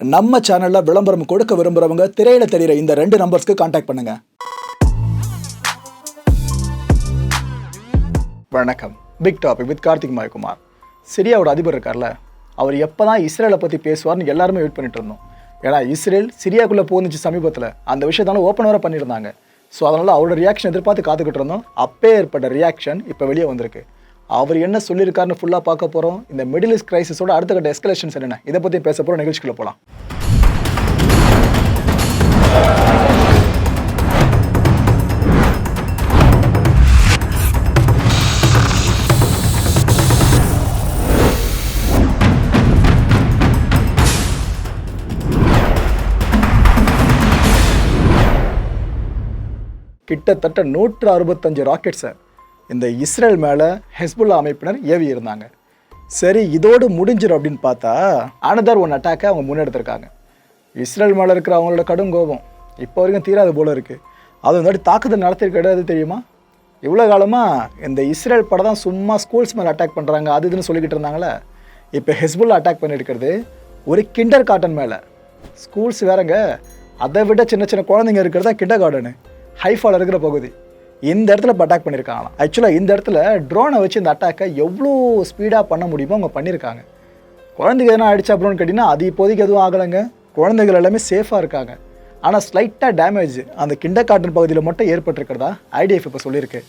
நம்ம சேனலில் விளம்பரம் கொடுக்க விரும்புகிறவங்க திரையில தெரிகிற இந்த ரெண்டு நம்பர்ஸ்க்கு காண்டாக்ட் பண்ணுங்க. வணக்கம். Big topic with Karthik Mayakumar. சிரியாவோட அதிபர் இருக்கார்ல அவர் எப்போ தான் இஸ்ரேலை பற்றி பேசுவார்னு எல்லாருமே வெயிட் பண்ணிட்டு இருந்தோம். ஏன்னா இஸ்ரேல் சிரியாக்குள்ளே போந்துச்சு சமீபத்தில். அந்த விஷயத்தால ஓப்பன் வர பண்ணியிருந்தாங்க. ஸோ அதனால் அவரோட ரியாக்ஷன் எதிர்பார்த்து காத்துக்கிட்டு இருந்தோம். அப்பே ஏற்பட்ட ரியாக்ஷன் இப்போ வெளியே வந்திருக்கு. அவர் என்ன சொல்லியிருக்காருன்னு ஃபுல்லாக பார்க்க போகிறோம் இந்த மிடில் ஈஸ்ட் கிரைசிஸோட அடுத்த கட்ட எஸ்கலேஷன்ஸ் என்னென்ன? இதை பற்றி பேச போகிறோம் நிகழ்ச்சிக்குள்ளே போகலாம் கிட்டத்தட்ட நூற்று அறுபத்தஞ்சு ராக்கெட்ஸை இந்த இஸ்ரேல் மேலே ஹெஸ்புல்லா அமைப்பினர் ஏவி இருந்தாங்க. சரி இதோடு முடிஞ்சிடும் அப்படின்னு பார்த்தா அனதர் ஒன் அட்டாக்கை அவங்க முன்னெடுத்திருக்காங்க. இஸ்ரேல் மேலே இருக்கிற அவங்களோட கடும் கோபம் இப்போ வரைக்கும் தீராது போல இருக்குது அது முன்னாடி தாக்குதல் நடத்திருக்க கிடையாது தெரியுமா? இவ்வளோ காலமாக இந்த இஸ்ரேல் படம் தான் சும்மா ஸ்கூல்ஸ் மேலே அட்டாக் பண்ணுறாங்க அது இதுன்னு சொல்லிக்கிட்டு இருந்தாங்களே இப்போ ஹெஸ்புல்லா அட்டாக் பண்ணியிருக்கிறது ஒரு கிண்டர் காட்டன் மேலே. ஸ்கூல்ஸ் வேறங்க அதை விட சின்ன சின்ன குழந்தைங்க இருக்கிறது தான் கிண்டர் கார்டனு ஹைஃபால் இருக்கிற பகுதி. இந்த இடத்துல இப்போ அட்டாக் பண்ணியிருக்காங்களாம் ஆக்சுவலாக இந்த இடத்துல ட்ரோனை வச்சு இந்த அட்டாக்கை எவ்வளோ ஸ்பீடாக பண்ண முடியுமோ அவங்க பண்ணியிருக்காங்க குழந்தைங்க எதனா அடிச்சா அப்படின்னு கேட்டிங்கன்னா அது இப்போதைக்கு எதுவும் ஆகலைங்க. குழந்தைகள் எல்லாமே சேஃபாக இருக்காங்க. ஆனால் ஸ்லைட்டாக டேமேஜ் அந்த கிண்ட காட்டன் பகுதியில் மட்டும் ஏற்பட்டிருக்கிறதா? ஐடிஎஃப் இப்போ சொல்லியிருக்கு.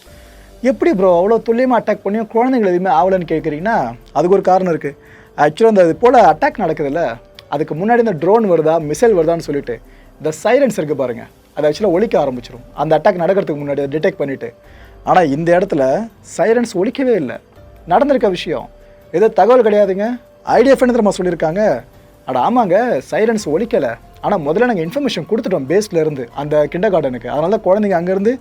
எப்படி ப்ரோ அவ்வளோ துல்லியமாக அட்டாக் பண்ணியும் குழந்தைகள் எதுவுமே ஆகலைன்னு கேட்குறீங்கன்னா அதுக்கு ஒரு காரணம் இருக்குது ஆக்சுவலாக அந்த இது போல் அட்டாக் நடக்குதுல்ல அதுக்கு முன்னாடி இந்த ட்ரோன் வருதா மிசைல் வருதான்னு சொல்லிட்டு இந்த சைலன்ஸ் இருக்குது பாருங்கள் அது ஆக்சுவலாக ஒழிக்க ஆரம்பிச்சிடும் அந்த அட்டாக் நடக்கிறதுக்கு முன்னாடி அதை டிடெக்ட் பண்ணிவிட்டு ஆனால் இந்த இடத்துல சைலன்ஸ் ஒழிக்கவே இல்லை. நடந்திருக்க விஷயம். ஏதோ தகவல் கிடையாதுங்க. ஐடியா என்ன சொல்லியிருக்காங்க. அட ஆமாங்க சைலன்ஸ் ஒழிக்கலை ஆனால் முதல்ல நாங்கள் இன்ஃபர்மேஷன் கொடுத்துட்டோம் பேஸ்லேருந்து அந்த கிண்டர் கார்டனுக்கு அதனால தான் குழந்தைங்க அங்கேருந்து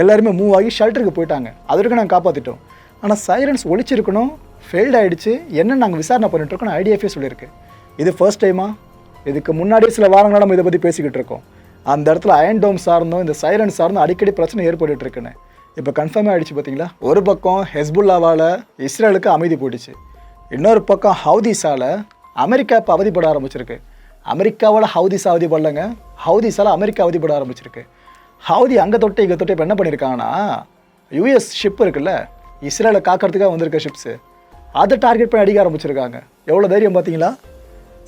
எல்லாருமே மூவ் ஆகி ஷெல்டருக்கு போயிட்டாங்க. அது வரைக்கும் நாங்கள் காப்பாற்றிட்டோம் ஆனால் சைலன்ஸ் ஒழிச்சிருக்கணும் ஃபெயில்ட் ஆகிடுச்சு என்ன நாங்கள் விசாரணை பண்ணிட்டு இருக்கோம் ஐடியாஃபே சொல்லியிருக்கு. இது ஃபர்ஸ்ட் டைமா இதுக்கு முன்னாடியே சில வாரங்களாக நம்ம இதை பற்றி பேசிக்கிட்டு இருக்கோம். அந்த இடத்துல அயன் டோம் சார்ந்தும் இந்த சைரன் சார்ந்தும் அடிக்கடி பிரச்சனை ஏற்பட்டுட்டு இருக்குன்னு. இப்போ கன்ஃபார்ம் ஆகிடுச்சு பார்த்தீங்களா ஒரு பக்கம் ஹெஸ்புல்லாவால் இஸ்ரேலுக்கு அமைதி போட்டுச்சு இன்னொரு பக்கம் ஹவுதிஸால் அமெரிக்கா இப்போ அவதிப்பட ஆரம்பிச்சிருக்கு. அமெரிக்காவால் ஹவுதிஸ் அவதிப்படலைங்க ஹவுதிஸால் அமெரிக்கா அவதிப்பட ஆரம்பிச்சிருக்கு. ஹவுதி அங்கே தொட்டு இங்கே தொட்டு இப்போ என்ன பண்ணியிருக்காங்கன்னா யூஎஸ் ஷிப் இருக்குல்ல இஸ்ரேலை காக்கிறதுக்காக வந்திருக்க ஷிப்ஸு அதை டார்கெட் பண்ணி அடிக்க ஆரம்பிச்சிருக்காங்க. எவ்வளோ தைரியம் பார்த்தீங்களா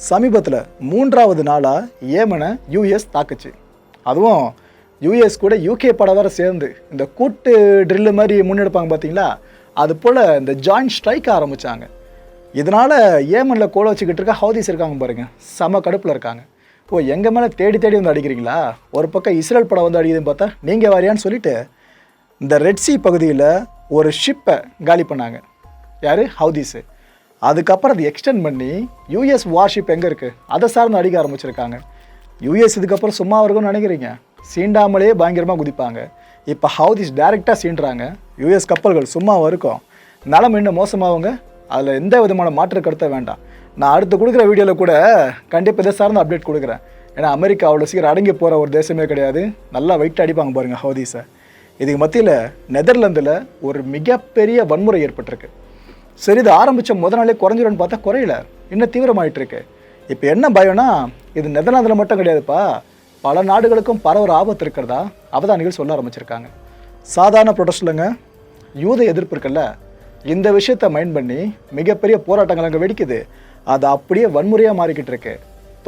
சமீபத்தில் மூன்றாவது நாளாக ஏமனை யூஎஸ் தாக்குச்சு. அதுவும் யூஎஸ் கூட யூகே படம் வேற சேர்ந்து. இந்த கூட்டு ட்ரில்லு மாதிரி முன்னெடுப்பாங்க பார்த்தீங்களா அது போல் இந்த ஜாயிண்ட் ஸ்ட்ரைக் ஆரம்பித்தாங்க இதனால் ஏமனில் கோல வச்சுக்கிட்டு இருக்க ஹவுதிஸ் இருக்காங்க பாருங்கள் செம கடுப்பில் இருக்காங்க. ஓ எங்கள் மேலே தேடி தேடி வந்து அடிக்கிறீங்களா? ஒரு பக்கம் இஸ்ரேல் படம் வந்து அடிக்குதுன்னு பார்த்தா நீங்கள் வரியான்னு சொல்லிட்டு இந்த ரெட் சி பகுதியில் ஒரு ஷிப்பை காலி பண்ணாங்க. யார்? ஹவுதிஸு அதுக்கப்புறம் அதை எக்ஸ்டெண்ட் பண்ணி யூஎஸ் வார்ஷிப் எங்கே இருக்குது அதை சார்ந்து அடிக்க ஆரம்பிச்சிருக்காங்க. யூஎஸ் இதுக்கப்புறம் சும்மா இருக்கும்னு நினைக்கிறீங்க? சீண்டாமலே பயங்கரமாக குதிப்பாங்க. இப்போ ஹவுதிஸ் டைரெக்டாக சீண்டுறாங்க? யூஎஸ் கப்பல்கள் சும்மாவும் இருக்கும் நலம் இன்னும் மோசமாகுங்க? அதில் எந்த விதமான மாற்று கருத்தை வேண்டாம். நான் அடுத்து கொடுக்குற வீடியோவில் கூட கண்டிப்பாக இதை சார்ந்து அப்டேட் கொடுக்குறேன். ஏன்னா அமெரிக்கா அவ்வளோ சீக்கிரம் அடங்கி போகிற ஒரு தேசமே கிடையாது. நல்லா வெயிட் அடிப்பாங்க பாருங்கள் ஹவுதிஸை இதுக்கு மத்தியில் நெதர்லாந்தில் ஒரு மிகப்பெரிய வன்முறை ஏற்பட்டிருக்கு. சரி இது ஆரம்பித்த முத நாளே குறைஞ்சிடும்னு பார்த்தா குறையல. இன்னும் தீவிரமாயிட்டிருக்கு. இப்போ என்ன பயம்னா இது நெதர்லாந்தில் மட்டும் கிடையாதுப்பா. பல நாடுகளுக்கும் பரவற ஆபத்து இருக்கிறதா? அவதானிகள் சொல்ல ஆரம்பிச்சிருக்காங்க. சாதாரண ப்ரொடெஸ்ட்லங்க யூத எதிர்ப்பு இருக்குல்ல. இந்த விஷயத்தை மைண்ட் பண்ணி மிகப்பெரிய போராட்டங்கள் அங்கே வெடிக்குது. அது அப்படியே வன்முறையாக மாறிக்கிட்டு இருக்கு.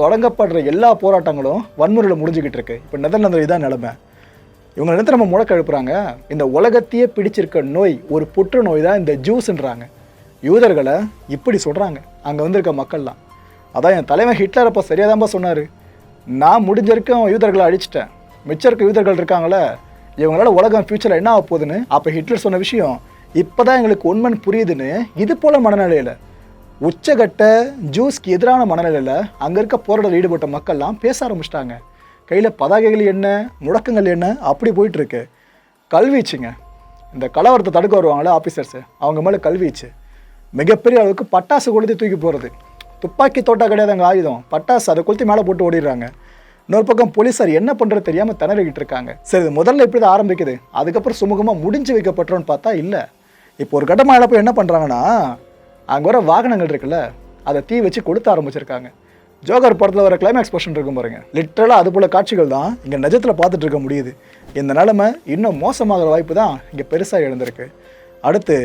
தொடங்கப்படுற எல்லா போராட்டங்களும் வன்முறையில் முடிஞ்சுக்கிட்டு இருக்கு. இப்போ நெதர்லாந்தில் இதான் நிலைமை. இவங்க நிலத்தை நம்ம முழக்க எழுப்புறாங்க. இந்த உலகத்தையே பிடிச்சிருக்க நோய் ஒரு புற்றுநோய் தான் இந்த ஜூஸ்ன்றாங்க. யூதர்களை இப்படி சொல்கிறாங்க அங்கே வந்திருக்க மக்கள்லாம். அதான் என் தலைவன் ஹிட்லர் அப்போ சரியாக தான்ப்பா சொன்னார். நான் முடிஞ்சிருக்கும் யூதர்களை அழிச்சிட்டேன். மிச்சம் இருக்க யூதர்கள் இருக்காங்களே இவங்களால உலகம் ஃப்யூச்சரில் என்ன ஆக போகுதுன்னு அப்போ ஹிட்லர் சொன்ன விஷயம் இப்போ தான் எங்களுக்கு உண்மைன்னு புரியுதுன்னு இது போல் மனநிலையில். உச்சகட்ட ஜூஸ்க்கு எதிரான மனநிலையில் அங்கே இருக்க போராட்டத்தில் ஈடுபட்ட மக்கள்லாம் பேச ஆரம்பிச்சிட்டாங்க. கையில் பதாகைகள் என்ன முழக்கங்கள் என்ன அப்படி போயிட்டுருக்கு கல்வீச்சுங்க இந்த கலவரத்தை தடுக்க வருவாங்களே ஆஃபீஸர்ஸு அவங்க மேலே கல்வீச்சு மிகப்பெரிய அளவுக்கு பட்டாசு கொளுத்தி தூக்கி போகிறது துப்பாக்கி தோட்டா கிடையாது அங்கே ஆயுதம். பட்டாசு அதை கொளுத்தி மேலே போட்டு ஓடிடுறாங்க. இன்னொரு பக்கம் போலீஸார் என்ன பண்ணுறது தெரியாமல் திணறிக்கிட்டு இருக்காங்க. சரி இது முதல்ல இப்படி தான் ஆரம்பிக்குது. அதுக்கப்புறம் சுமூகமாக முடிஞ்சு வைக்கப்பட்டோன்னு பார்த்தா இல்லை. இப்போ ஒரு கட்டமாக போய் என்ன பண்ணுறாங்கன்னா அங்கே வர வாகனங்கள் இருக்குல்ல அதை தீ வச்சு கொடுத்து ஆரம்பிச்சிருக்காங்க. ஜோகர் படத்தில் வர கிளைமேக்ஸ் போர்ஷன் இருக்கும் பாருங்க. லிட்ரலாக அது போல் காட்சிகள் தான் இங்கே நிஜத்தில் பார்த்துட்டு இருக்க முடியுது. இந்த நிலமை இன்னும் மோசமாகிற வாய்ப்பு தான் இங்கே பெருசாக எழுந்திருக்கு. அடுத்து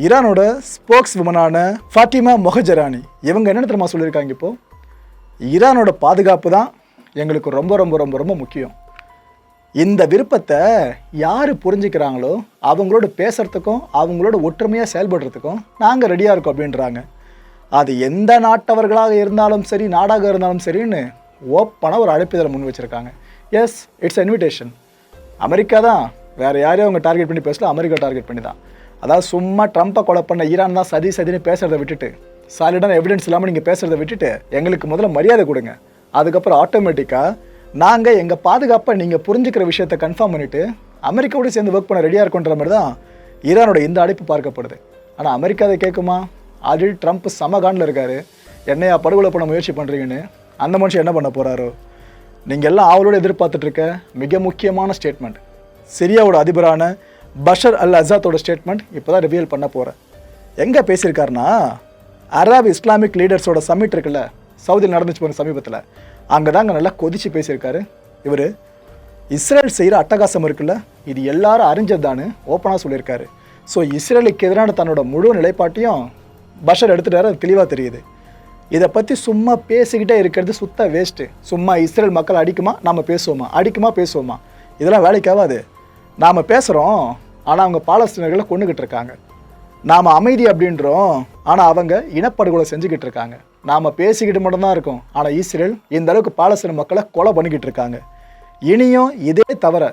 ஈரானோட ஸ்போக்ஸ் விமனான ஃபாத்திமா மொஹஜரானி. இவங்க என்ன தெரியுமா சொல்லியிருக்காங்க இப்போது ஈரானோட பாதுகாப்பு தான் எங்களுக்கு ரொம்ப ரொம்ப ரொம்ப ரொம்ப முக்கியம். இந்த விருப்பத்தை யார் புரிஞ்சுக்கிறாங்களோ அவங்களோட பேசுகிறதுக்கும் அவங்களோட ஒற்றுமையாக செயல்படுறதுக்கும் நாங்கள் ரெடியாக இருக்கோம் அப்படின்றாங்க. அது எந்த நாட்டவர்களாக இருந்தாலும் சரி நாடாக இருந்தாலும் சரின்னு ஓப்பனாக ஒரு அழைப்பிதழை முன் வச்சுருக்காங்க. எஸ் இட்ஸ் இன்விடேஷன் அமெரிக்கா தான். வேறு யாரையும் அவங்க டார்கெட் பண்ணி பேசலாம் அமெரிக்கா டார்கெட் பண்ணி தான் அதாவது சும்மா ட்ரம்ப்பை கொலை பண்ண ஈரான் தான் சதி சதின்னு பேசுகிறத விட்டுட்டு சாலிடான எவிடன்ஸ் இல்லாமல் நீங்கள் பேசுகிறத விட்டுட்டு எங்களுக்கு முதல்ல மரியாதை கொடுங்க. அதுக்கப்புறம் ஆட்டோமேட்டிக்காக நாங்கள் எங்கள் பாதுகாப்பை நீங்கள் புரிஞ்சுக்கிற விஷயத்தை கன்ஃபார்ம் பண்ணிவிட்டு அமெரிக்காவோட சேர்ந்து ஒர்க் பண்ண ரெடியாக இருக்குன்ற மாதிரி தான் ஈரானோட இந்த அழைப்பு பார்க்கப்படுது. ஆனால் அமெரிக்கா அதை கேட்குமா? ஆல்ரெடி ட்ரம்ப் சமகானில் இருக்காரு. என்னையா படுகொலை பண்ண முயற்சி பண்ணுறீங்கன்னு அந்த மனுஷன் என்ன பண்ண போகிறாரோ நீங்கள் எல்லாம் அவளோட எதிர்பார்த்துட்ருக்க மிக முக்கியமான ஸ்டேட்மெண்ட் சிரியாவோட அதிபரான பஷர் அல் அசாத்தோட ஸ்டேட்மெண்ட் இப்போ தான் ரிவியல் பண்ண போகிறேன் எங்கே பேசியிருக்காருன்னா அராப் இஸ்லாமிக் லீடர்ஸோட சம்மிட் இருக்குல்ல சவுதியில் நடந்துச்சு போன சமீபத்தில். அங்கே தாங்க நல்லா கொதிச்சு பேசியிருக்காரு. இவர் இஸ்ரேல் செய்கிற அட்டகாசம் இருக்குல்ல இது எல்லாரும் அறிஞ்சது தானு ஓப்பனாக சொல்லியிருக்காரு. ஸோ இஸ்ரேலுக்கு எதிரான தன்னோட முழு நிலைப்பாட்டையும் பஷர் எடுத்துட்டாரு அது தெளிவாக தெரியுது. இதை பற்றி சும்மா பேசிக்கிட்டே இருக்கிறது சுத்த வேஸ்ட்டு சும்மா இஸ்ரேல் மக்கள் அடிக்குமா? நம்ம பேசுவோமா? அடிக்குமா பேசுவோமா? இதெல்லாம் வேலைக்காகாது நாம் பேசுகிறோம் ஆனால் அவங்க பாலஸ்தீனர்களை கொண்டுகிட்டு இருக்காங்க. நாம் அமைதி அப்படின்றோம் ஆனால் அவங்க இனப்படுகொலை செஞ்சுக்கிட்டு இருக்காங்க. நாம் பேசிக்கிட்டு மட்டும்தான் இருக்கோம் ஆனால் இஸ்ரேல் இந்த அளவுக்கு பாலஸ்தீன மக்களை கொலை பண்ணிக்கிட்டு இருக்காங்க. இனியும் இதே தவிர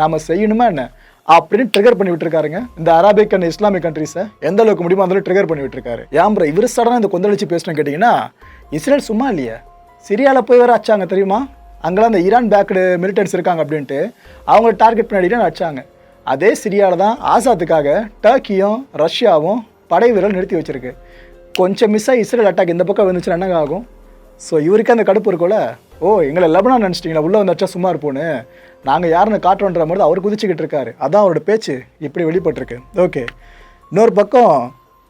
நாம் செய்யணுமா என்ன? அப்படின்னு ட்ரிகர் பண்ணி விட்டுருக்காருங்க. இந்த அரபிக் அண்ட் இஸ்லாமிக் கண்ட்ரீஸை எந்த அளவுக்கு முடியுமோ அந்த ட்ரிகர் பண்ணி விட்டுருக்காரு. ஏன் இவர் சடனாக இந்த கொந்தளிச்சு பேசணும் கேட்டிங்கன்னா இஸ்ரேல் சும்மா இல்லையே. சிரியாவில் போய் வர அச்சாங்க தெரியுமா? அங்கெல்லாம் அந்த ஈரான் பேக்கடு மிலிட்டன்ஸ் இருக்காங்க அப்படின்ட்டு அவங்கள டார்கெட் பண்ணிட்டு நடிச்சாங்க. அதே சிரியாவில் தான் ஆசாத்துக்காக டர்க்கியும் ரஷ்யாவும் படை வீரர்கள் நிறுத்தி வச்சுருக்கு. கொஞ்சம் மிஸ்ஸாக இஸ்ரேல் அட்டாக் இந்த பக்கம் வந்துச்சுன்னா என்ன ஆகும்? ஸோ இவருக்கு அந்த கடுப்பு இருக்கும்ல? ஓ எங்களை லெபனான் நினச்சிட்டிங்களா? உள்ளே வந்தாச்சா சும்மா இருப்போன்னு? நாங்கள் யாருன்னு காட்டுறோன்ற மாதிரி அவர் குதிச்சுக்கிட்டு இருக்காரு. அதான் அவரோட பேச்சு இப்படி வெளிப்பட்டிருக்கு. ஓகே இன்னொரு பக்கம்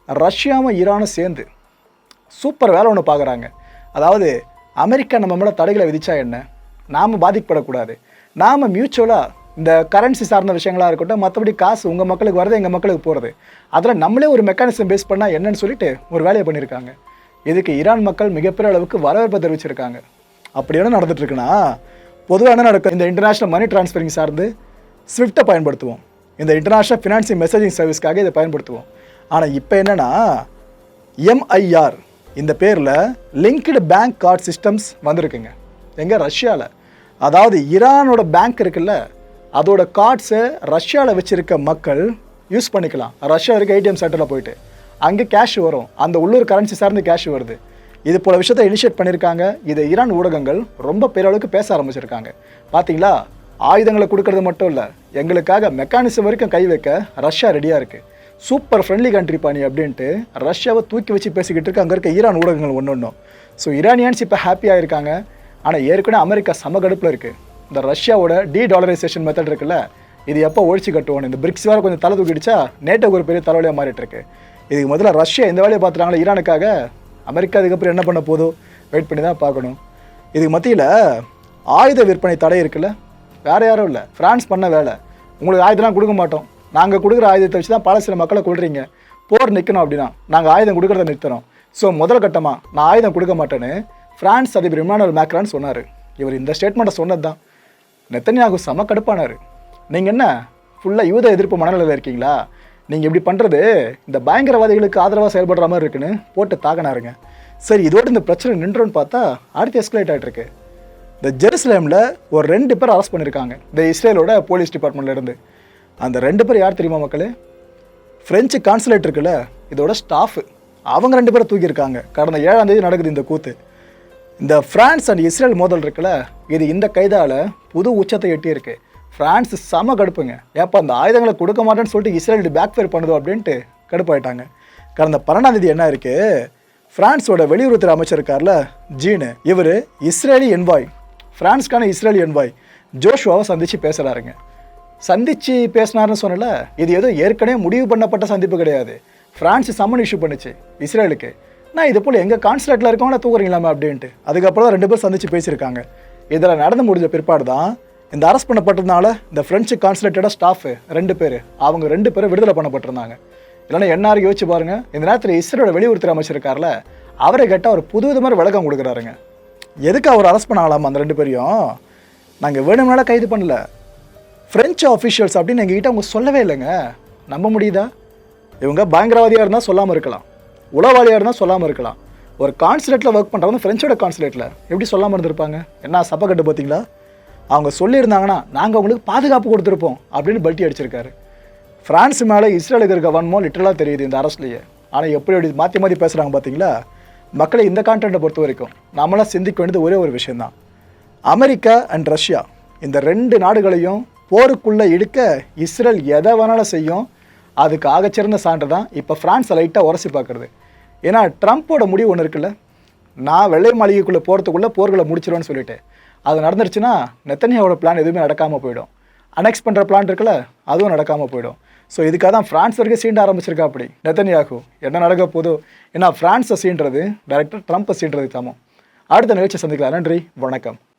ரஷ்யாவும் ஈரானும் சேர்ந்து சூப்பர் வேலை ஒன்று பார்க்குறாங்க அதாவது அமெரிக்கா நம்ம மேலே தடைகளை விதிச்சா என்ன? நாம் பாதிக்கப்படக்கூடாது. நாம் மியூச்சுவலாக இந்த கரன்சி சார்ந்த விஷயங்களாக இருக்கட்டும் மற்றபடி காசு உங்கள் மக்களுக்கு வரது எங்கள் மக்களுக்கு போகிறது அதில் நம்மளே ஒரு மெக்கானிசம் பேஸ் பண்ணால் என்னன்னு சொல்லிட்டு ஒரு வேலையை பண்ணியிருக்காங்க. இதுக்கு ஈரான் மக்கள் மிகப்பெரிய அளவுக்கு வரவேற்பை தெரிவிச்சிருக்காங்க. அப்படி என்ன நடந்துட்டுருக்குன்னா பொதுவாக என்ன நடக்கும்? இந்த இன்டர்நேஷ்னல் மணி டிரான்ஸ்ஃபரிங் சார்ந்து ஸ்விஃப்ட்டை பயன்படுத்துவோம். இந்த இன்டர்நேஷ்னல் ஃபினான்சிங் மெசேஜிங் சர்வீஸ்க்காக இதை பயன்படுத்துவோம். ஆனால் இப்போ என்னென்னா எம்ஐஆர் இந்த பேரில் லிங்க்டு பேங்க் கார்டு சிஸ்டம்ஸ் வந்திருக்குங்க. எங்கே? ரஷ்யாவில் அதாவது ஈரானோட பேங்க் இருக்குல்ல அதோட கார்ட்ஸை ரஷ்யாவில் வச்சுருக்க மக்கள் யூஸ் பண்ணிக்கலாம். ரஷ்யா இருக்க ஏடிஎம் சென்டரில் போயிட்டு. அங்கே கேஷ் வரும். அந்த உள்ளூர் கரன்சி சார்ந்து கேஷ் வருது. இது போல விஷயத்தை இனிஷியேட் பண்ணியிருக்காங்க இதை ஈரான் ஊடகங்கள் ரொம்ப பெரளவுக்கு பேச ஆரம்பிச்சிருக்காங்க. பார்த்தீங்களா ஆயுதங்களை கொடுக்கறது மட்டும் இல்லை எங்களுக்காக மெக்கானிசம் வரைக்கும் கை வைக்க ரஷ்யா ரெடியாக இருக்குது சூப்பர் ஃப்ரெண்ட்லி கண்ட்ரி பாணி அப்படின்ட்டு ரஷ்யாவை தூக்கி வச்சு பேசிக்கிட்டு இருக்கு. அங்கே இருக்க ஈரான் ஊடகங்கள் ஒன்று ஒன்றும் ஸோ ஈரானியன்ஸ் இப்போ ஹாப்பியாக இருக்காங்க ஆனால் ஏற்கனவே அமெரிக்கா சமகடுப்பில் இருக்குது இந்த ரஷ்யாவோட டி டாலரைசேஷன் மெத்தட் இருக்குல்ல இது எப்போ ஒழிச்சு கட்டுவோம் இந்த பிரிக்ஸ் வேறு கொஞ்சம் தலை தூக்கிடுச்சா நேட்டோக்கு ஒரு பெரிய தலைவலியாக மாறிட்டு இருக்கு. இதுக்கு முதல்ல ரஷ்யா இந்த வேலையை பார்த்துட்டாங்களா ஈரானுக்காக? அமெரிக்கா அதுக்கப்புறம் என்ன பண்ண போதோ வெயிட் பண்ணி தான் பார்க்கணும். இதுக்கு மத்தியில் ஆயுத விற்பனை தடை இருக்குல்ல வேறு யாரும் இல்லை. ஃப்ரான்ஸ் பண்ண வேலை. உங்களுக்கு ஆயுதம்லாம் கொடுக்க மாட்டோம். நாங்கள் கொடுக்குற ஆயுதத்தை வச்சு தான் பல சில மக்களை கொள்றீங்க போர் நிற்கணும் அப்படின்னா நாங்கள் ஆயுதம் கொடுக்குறத நிறுத்துறோம் ஸோ முதல் கட்டமாக நான் ஆயுதம் கொடுக்க மாட்டேன்னு ஃப்ரான்ஸ் அதிபர் இமானுவல் மேக்ரான் சொன்னார். இவர் இந்த ஸ்டேட்மெண்ட்டை சொன்னது தான் நெத்தனியாகு செம கடுப்பானார். நீங்கள் என்ன ஃபுல்லாக யூத எதிர்ப்பு மனநிலையில் இருக்கீங்களா? நீங்கள் இப்படி பண்ணுறது இந்த பயங்கரவாதிகளுக்கு ஆதரவாக செயல்படுற மாதிரி இருக்குன்னு போட்டு தாக்கினாருங்க. சரி இதோடு இந்த பிரச்சனை நின்றோன்னு பார்த்தா அடுத்து எஸ்கலேட் ஆகிட்டு இந்த ஜெருசலேமில் ஒரு ரெண்டு பேர் அரெஸ்ட் பண்ணியிருக்காங்க இந்த இஸ்ரேலோட போலீஸ் டிபார்ட்மெண்ட்லேருந்து அந்த ரெண்டு பேர் யார் தெரியுமா மக்களே? ஃப்ரெஞ்சு கான்சுலேட் இருக்குல்ல இதோட ஸ்டாஃபு அவங்க ரெண்டு பேரும் தூக்கியிருக்காங்க. கடந்த ஏழாம் தேதி நடக்குது இந்த கூத்து. இந்த பிரான்ஸ் அண்ட் இஸ்ரேல் மோதல் இருக்குல்ல இது இந்த கைதால புது உச்சத்தை எட்டியிருக்கு. பிரான்ஸ் செம கடுப்புங்க. ஏப்பா அந்த ஆயுதங்களை கொடுக்க மாட்டேன்னு சொல்லிட்டு இஸ்ரேல் பேக் ஃபேர் பண்ணுதோ அப்படின்ட்டு கடுப்பாயிட்டாங்க. கடந்த பன்னெண்டாம் தேதி என்ன இருக்கு பிரான்ஸோட வெளியுறவுத்துறை அமைச்சர் இருக்கார்ல ஜீனு. இவர் இஸ்ரேலி என்வாய் பிரான்ஸ்க்கான இஸ்ரேலி என்வாய் ஜோஷுவாவை சந்திச்சு பேசுகிறாருங்க சந்திச்சு பேசினாருன்னு சொன்னல இது ஏதோ ஏற்கனவே முடிவு பண்ணப்பட்ட சந்திப்பு கிடையாது. பிரான்ஸ் சம்மன் இஷ்யூ பண்ணுச்சு இஸ்ரேலுக்கு. நான் இது போல் எங்கள் கான்சுலேட்டில் இருக்கவங்கள தூக்குறீங்களாமே அப்படின்ட்டு. அதுக்கப்புறம் தான் ரெண்டு பேரும் சந்திச்சு பேசியிருக்காங்க. இதில் நடந்து முடிஞ்ச பிற்பாடு தான் இந்த அரெஸ்ட் பண்ணப்பட்டதுனால இந்த ஃப்ரெஞ்சு கான்சுலேட்டோட ஸ்டாஃபு ரெண்டு பேர் அவங்க ரெண்டு பேரும் விடுதலை பண்ணப்பட்டிருந்தாங்க. இல்லைன்னா என்னாரு யோசிச்சு பாருங்க இந்த நேரத்தில் இஸ்ரேலோட வெளியுறவுத்துறை அமைச்சர் இருக்கார்ல அவரை கேட்டால் அவர் புது விதமாக விளக்கம் கொடுக்குறாருங்க. எதுக்கு அவர் அரெஸ்ட் பண்ணாலாமா அந்த ரெண்டு பேரையும்? நாங்கள் வேணும்னால கைது பண்ணல. ஃப்ரெஞ்சு ஆஃபீஷியல்ஸ் அப்படின்னு எங்ககிட்ட அவங்க சொல்லவே இல்லைங்க. நம்ப முடியுதா? இவங்க பயங்கரவாதியாக இருந்தால் சொல்லாமல் இருக்கலாம். உளவாளியாக இருந்தால் சொல்லாமல் இருக்கலாம். ஒரு கான்சுலேட்டில் ஒர்க் பண்ணுறவங்க ஃப்ரெஞ்சோட கான்சுலேட்டில் எப்படி சொல்லாமல் இருந்திருப்பாங்க? என்ன சப்பை கட்டு பார்த்தீங்களா அவங்க சொல்லியிருந்தாங்கன்னா நாங்கள் அவங்களுக்கு பாதுகாப்பு கொடுத்துருப்போம் அப்படின்னு பல்ட்டி அடிச்சிருக்காரு. ஃப்ரான்ஸ் மேலே இஸ்ரேலுக்கு இருக்க வன்மோ லிட்டரலாக தெரியுது இந்த அரசுலையே. ஆனால் எப்படி எப்படி மாற்றி மாற்றி பேசுகிறாங்க பார்த்தீங்களா மக்களை இந்த கான்டென்ட்டை பொறுத்த வரைக்கும் நம்மளாம் சிந்திக்க வேண்டியது ஒரே ஒரு விஷயந்தான் அமெரிக்கா அண்ட் ரஷ்யா இந்த ரெண்டு நாடுகளையும் போருக்குள்ளே இழுக்க இஸ்ரேல் எதை வேணாலும் செய்யும். அதுக்கு ஆகச்சிறந்த சான்று தான் இப்போ ஃப்ரான்ஸை லைட்டாக உரசி பார்க்குறது. ஏன்னா ட்ரம்ப்போட முடிவு ஒன்று இருக்குல்ல? நான் வெள்ளை மாளிகைக்குள்ளே போகிறதுக்குள்ளே போர்களை முடிச்சிருவேன்னு சொல்லிட்டு. அது நடந்துருச்சுன்னா நெத்தனியாவோட பிளான் எதுவுமே நடக்காமல் போயிடும். அனெக்ஸ் பண்ணுற பிளான் இருக்குல்ல அதுவும் நடக்காமல் போயிடும். ஸோ இதுக்காக தான் ஃப்ரான்ஸ் வரைக்கும் சீண்ட ஆரம்பிச்சிருக்கா அப்படி? நெத்தனியாகு. என்ன நடக்க போதோ? ஏன்னா ஃப்ரான்ஸை சீன்றது டேரக்டர் ட்ரம்ப்பை சீன்றது தாமோ அடுத்த நிகழ்ச்சி சந்திக்கலாம். நன்றி வணக்கம்.